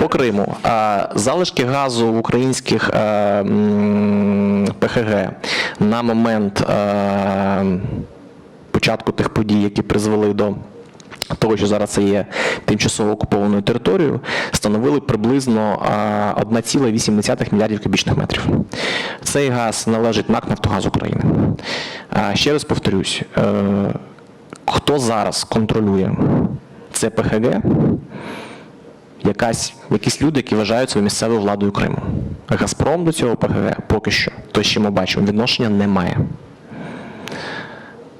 По Криму. А, Залишки газу в українських е, м, ПХГ на момент е, початку тих подій, які призвели до того, що зараз це є тимчасово окупованою територією, становили приблизно 1,8 мільярдів кубічних метрів. Цей газ належить НАК «Нафтогаз України. А, Ще раз повторюсь, е, хто зараз контролює це ПХГ, якась, якісь люди, які вважають себе місцевою владою Криму. Газпром до цього ПГГ поки що, то що ми бачимо, відношення немає.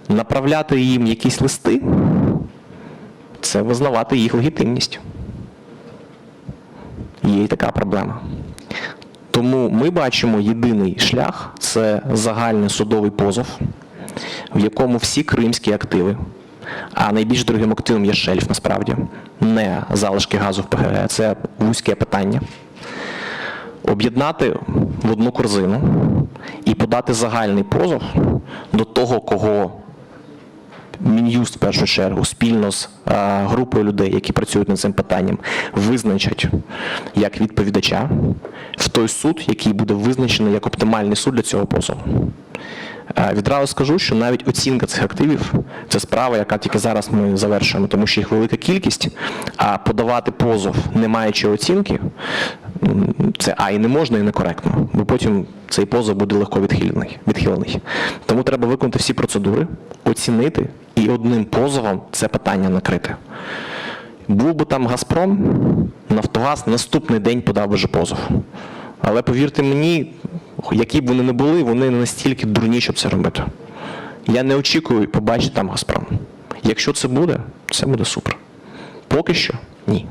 Направляти їм якісь листи це визнавати їх легітимність. Є і така проблема. Тому ми бачимо єдиний шлях це загальний судовий позов, в якому всі кримські активи, а найбільш дорогим активом є шельф насправді, не залишки газу в ПГГ, це вузьке питання. Об'єднати в одну корзину і подати загальний позов до того, кого Мін'юст в першу чергу спільно з е, групою людей, які працюють над цим питанням, визначать як відповідача в той суд, який буде визначений як оптимальний суд для цього позову. Е, Відразу скажу, що навіть оцінка цих активів це справа, яка тільки зараз ми завершуємо, тому що їх велика кількість, а подавати позов, не маючи оцінки, це а і не можна, і некоректно, бо потім цей позов буде легко відхилений. відхилений. Тому треба виконати всі процедури, оцінити і одним позовом це питання накрити. Був би там Газпром, Нафтогаз наступний день подав би же позов. Але повірте мені, які б вони не були, вони не настільки дурні, щоб це робити. Я не очікую побачити там Газпром. Якщо це буде, це буде супер. Поки що ні.